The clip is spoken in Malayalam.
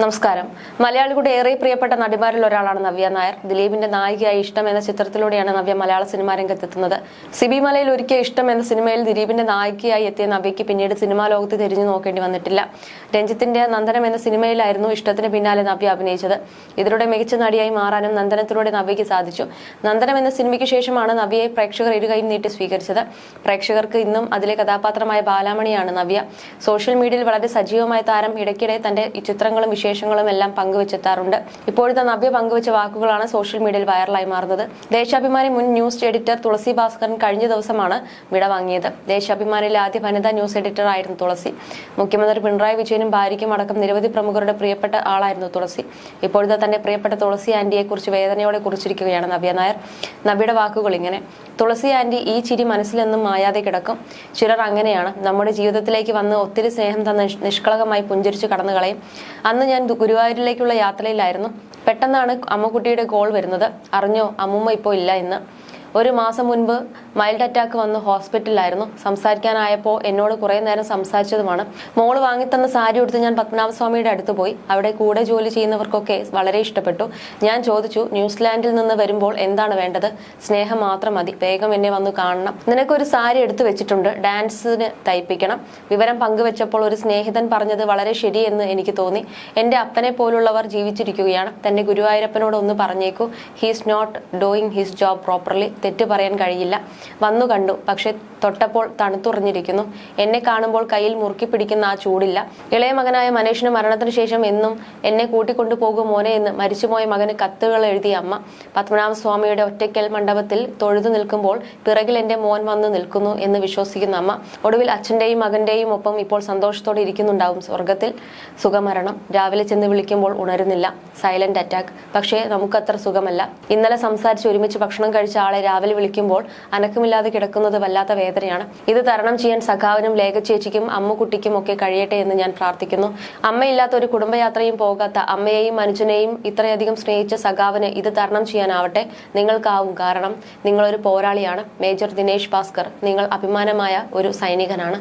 നമസ്കാരം. മലയാളികളുടെ ഏറെ പ്രിയപ്പെട്ട നടിമാരിൽ ഒരാളാണ് നവ്യ നായർ. ദിലീപിന്റെ നായികയായി ഇഷ്ടം എന്ന ചിത്രത്തിലൂടെയാണ് നവ്യ മലയാള സിനിമാ രംഗത്തെത്തുന്നത്. സിബി മലയിൽ ഒരുക്കിയ ഇഷ്ടം എന്ന സിനിമയിൽ ദിലീപിന്റെ നായികയായി എത്തിയ നവ്യയ്ക്ക് പിന്നീട് സിനിമാ ലോകത്ത് തിരിഞ്ഞു നോക്കേണ്ടി വന്നിട്ടില്ല. രഞ്ജിത്തിന്റെ നന്ദനം എന്ന സിനിമയിലായിരുന്നു ഇഷ്ടത്തിന് പിന്നാലെ നവ്യ അഭിനയിച്ചത്. ഇതിലൂടെ മികച്ച നടിയായി മാറാനും നന്ദനത്തിലൂടെ നവ്യയ്ക്ക് സാധിച്ചു. നന്ദനം എന്ന സിനിമയ്ക്ക് ശേഷമാണ് നവ്യയെ പ്രേക്ഷകർ ഇരുകയും നീട്ടി സ്വീകരിച്ചത്. പ്രേക്ഷകർക്ക് ഇന്നും അതിലെ കഥാപാത്രമായ ബാലാമണിയാണ് നവ്യ. സോഷ്യൽ മീഡിയയിൽ വളരെ സജീവമായ താരം. ഇടയ്ക്കിടെ തന്റെ ചിത്രങ്ങളും ചിത്രങ്ങളും വിശേഷങ്ങളും എല്ലാം പങ്കുവച്ചെത്താറുണ്ട്. ഇപ്പോഴത്തെ നവ്യ പങ്കുവെച്ച വാക്കുകളാണ് സോഷ്യൽ മീഡിയയിൽ വൈറലായി മാറുന്നത്. ദേശാഭിമാനി മുൻ ന്യൂസ് എഡിറ്റർ തുളസി ഭാസ്കരൻ കഴിഞ്ഞ ദിവസമാണ് വിട വാങ്ങിയത്. ദേശാഭിമാനിയിലെ ആദ്യ വനിതാ ന്യൂസ് എഡിറ്റർ ആയിരുന്നു തുളസി. മുഖ്യമന്ത്രി പിണറായി വിജയനും ഭാര്യയ്ക്കും അടക്കം നിരവധി പ്രമുഖരുടെ പ്രിയപ്പെട്ട ആളായിരുന്നു തുളസി. ഇപ്പോഴത്തെ തന്റെ പ്രിയപ്പെട്ട തുളസി ആന്റിയെ കുറിച്ച് വേദനയോടെ കുറിച്ചിരിക്കുകയാണ് നവ്യ നായർ. നവ്യയുടെ വാക്കുകൾ ഇങ്ങനെ. തുളസി ആന്റി ഈ ചിരി മനസ്സിലെന്നും മായാതെ കിടക്കും. ചിലർ അങ്ങനെയാണ്. നമ്മുടെ ജീവിതത്തിലേക്ക് വന്ന് ഒത്തിരി സ്നേഹം തന്ന നിഷ്കളകമായി പുഞ്ചിരിച്ച് കടന്നു കളയും. അന്ന് ഞാൻ ഗുരുവായൂരിലേക്കുള്ള യാത്രയിലായിരുന്നു. പെട്ടെന്നാണ് അമ്മക്കുട്ടിയുടെ കോൾ വരുന്നത്. അറിഞ്ഞോ? അമ്മുമ്മ ഇപ്പോൾ ഇല്ല എന്ന്. ഒരു മാസം മുൻപ് മൈൽഡ് അറ്റാക്ക് വന്ന് ഹോസ്പിറ്റലിലായിരുന്നു. സംസാരിക്കാനായപ്പോൾ എന്നോട് കുറേ നേരം സംസാരിച്ചതുമാണ്. മോൾ വാങ്ങിത്തന്ന സാരി ഉടുത്ത് ഞാൻ പത്മനാഭസ്വാമിയുടെ അടുത്ത് പോയി. അവിടെ കൂടെ ജോലി ചെയ്യുന്നവർക്കൊക്കെ വളരെ ഇഷ്ടപ്പെട്ടു. ഞാൻ ചോദിച്ചു ന്യൂസിലാൻഡിൽ നിന്ന് വരുമ്പോൾ എന്താണ് വേണ്ടത്? സ്നേഹം മാത്രം മതി. വേഗം എന്നെ വന്ന് കാണണം. നിനക്കൊരു സാരി എടുത്തു വെച്ചിട്ടുണ്ട്. ഡാൻസിന് തയ്പ്പിക്കണം. വിവരം പങ്കുവെച്ചപ്പോൾ ഒരു സ്നേഹിതൻ പറഞ്ഞത് വളരെ ശരിയെന്ന് എനിക്ക് തോന്നി. എന്റെ അപ്പനെ പോലുള്ളവർ ജീവിച്ചിരിക്കുകയാണ്. തന്റെ ഗുരുവായൂരപ്പനോട് ഒന്ന് പറഞ്ഞേക്കൂ. He's not doing his job properly തെറ്റ് പറയാൻ കഴിയില്ല. വന്നു കണ്ടു. പക്ഷെ തൊട്ടപ്പോൾ തണുത്തുറഞ്ഞിരിക്കുന്നു. എന്നെ കാണുമ്പോൾ കയ്യിൽ മുറുക്കി പിടിക്കുന്ന ആ ചൂടില്ല. ഇളയ മകനായ മനേഷിന് മരണത്തിന് ശേഷം എന്നും എന്നെ കൂട്ടിക്കൊണ്ടു പോകും മോനെ എന്ന് മരിച്ചുപോയ മകന് കത്തുകൾ എഴുതിയ അമ്മ. പത്മനാഭ സ്വാമിയുടെ ഒറ്റയ്ക്കൽ മണ്ഡപത്തിൽ തൊഴുതു നിൽക്കുമ്പോൾ പിറകിൽ എന്റെ മോൻ വന്ന് നിൽക്കുന്നു എന്ന് വിശ്വസിക്കുന്ന അമ്മ. ഒടുവിൽ അച്ഛന്റെയും മകന്റെയും ഒപ്പം ഇപ്പോൾ സന്തോഷത്തോടെ ഇരിക്കുന്നുണ്ടാവും സ്വർഗത്തിൽ സുഖമരണം. രാവിലെ ചെന്ന് വിളിക്കുമ്പോൾ ഉണരുന്നില്ല. Silent attack. പക്ഷേ നമുക്കത്ര സുഖമല്ല. ഇന്നലെ സംസാരിച്ച് ഒരുമിച്ച് ഭക്ഷണം കഴിച്ച ആളെ രാവിലെ വിളിക്കുമ്പോൾ അനക്കമില്ലാതെ കിടക്കുന്നത് വല്ലാത്ത വേദനയാണ്. ഇത് തരണം ചെയ്യാൻ സഖാവിനും ലേഖചേച്ചിക്കും അമ്മുക്കുട്ടിക്കും ഒക്കെ കഴിയട്ടെ എന്ന് ഞാൻ പ്രാർത്ഥിക്കുന്നു. അമ്മയില്ലാത്ത ഒരു കുടുംബയാത്രയും പോകാത്ത അമ്മയെയും മനുഷ്യനെയും ഇത്രയധികം സ്നേഹിച്ച സഖാവിന് ഇത് തരണം ചെയ്യാനാവട്ടെ നിങ്ങൾക്കാവും കാരണം നിങ്ങളൊരു പോരാളിയാണ്. മേജർ ദിനേശ് ഭാസ്കർ നിങ്ങൾ അഭിമാനമായ ഒരു സൈനികനാണ്.